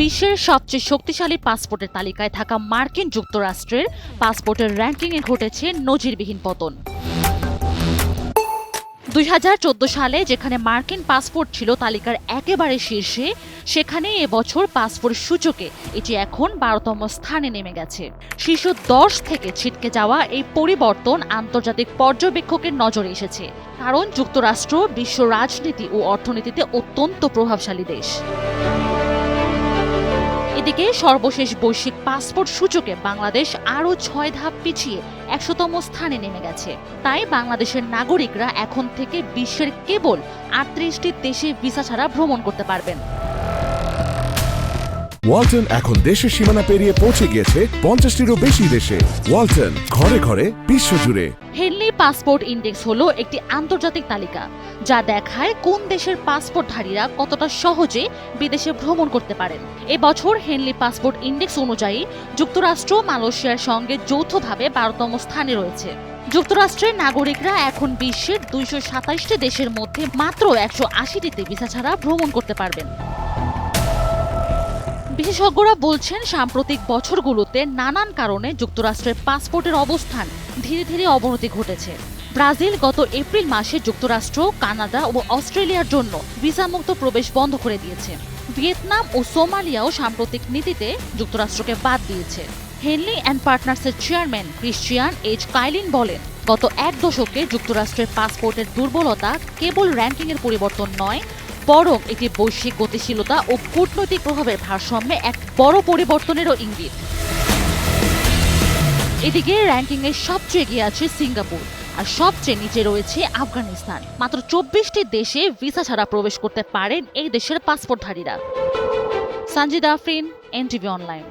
বিশ্বের সবচেয়ে শক্তিশালী পাসপোর্টের তালিকায় থাকা মার্কিন যুক্তরাষ্ট্রের পাসপোর্টের র্যাঙ্কিংয়ে ঘটেছে নজিরবিহীন পতন। দুই হাজার চোদ্দ সালে যেখানে মার্কিন পাসপোর্ট ছিল তালিকার একেবারে শীর্ষে, সেখানে এবছর পাসপোর্ট সূচকে এটি এখন বারোতম স্থানে নেমে গেছে। শীর্ষ দশ থেকে ছিটকে যাওয়া এই পরিবর্তন আন্তর্জাতিক পর্যবেক্ষকের নজরে এসেছে, কারণ যুক্তরাষ্ট্র বিশ্ব রাজনীতি ও অর্থনীতিতে অত্যন্ত প্রভাবশালী দেশ। এদিকে সর্বশেষ বৈশ্বিক পাসপোর্ট সূচকে বাংলাদেশ আরও ছয় ধাপ পিছিয়ে একশোতম স্থানে নেমে গেছে। তাই বাংলাদেশের নাগরিকরা এখন থেকে বিশ্বের কেবল আটত্রিশটি দেশে ভিসা ছাড়া ভ্রমণ করতে পারবেন। ওয়ালটন এখন দেশের সীমানা পেরিয়ে পৌঁছে গিয়েছে পঞ্চাশটিরও বেশি দেশে। ওয়ালটন, ঘরে ঘরে বিশ্বজুড়ে হেনলি পাসপোর্ট ইন্ডেক্স হলো একটি আন্তর্জাতিক তালিকা, যা দেখায় কোন দেশের পাসপোর্টধারীরা কতটা সহজে বিদেশে ভ্রমণ করতে পারেন। এবছর হেনলি পাসপোর্ট ইন্ডেক্স অনুযায়ী যুক্তরাষ্ট্র মালয়েশিয়ার সঙ্গে যৌথভাবে বারোতম স্থানে রয়েছে। যুক্তরাষ্ট্রের নাগরিকরা এখন বিশ্বের দুইশো সাতাশটি দেশের মধ্যে মাত্র একশো আশিটিতে ভিসা ছাড়া ভ্রমণ করতে পারবেন। বিশেষজ্ঞরা বলছেন, সাম্প্রতিক বছরগুলোতে নানান কারণে যুক্তরাষ্ট্রের পাসপোর্টের অবস্থান ধীরে ধীরে অবনতি ঘটেছে। ব্রাজিল গত এপ্রিল মাসে যুক্তরাষ্ট্র, কানাডা ও অস্ট্রেলিয়ার জন্য ভিসামুক্ত প্রবেশ বন্ধ করে দিয়েছে। ভিয়েতনাম ও সোমালিয়াও সাম্প্রতিক নীতিতে যুক্তরাষ্ট্রকে বাদ দিয়েছে। হেনলি অ্যান্ড পার্টনার্সের চেয়ারম্যান ক্রিশ্চিয়ান এইচ কাইলিন বলেন, গত এক দশকে যুক্তরাষ্ট্রের পাসপোর্টের দুর্বলতা কেবল র্যাঙ্কিংয়ের পরিবর্তন নয় বরং এটি বৈশ্বিক গতিশীলতা ও কূটনৈতিক প্রভাবের ভারসাম্যে এক বড় পরিবর্তনেরও ইঙ্গিত। এদিকে র্যাঙ্কিংয়ে সবচেয়ে এগিয়ে আছে সিঙ্গাপুর, আর সবচেয়ে নিচে রয়েছে আফগানিস্তান। মাত্র চব্বিশটি দেশে ভিসা ছাড়া প্রবেশ করতে পারেন এই দেশের পাসপোর্টধারীরা সঞ্জিদা আফরিন, এনটিভি অনলাইন।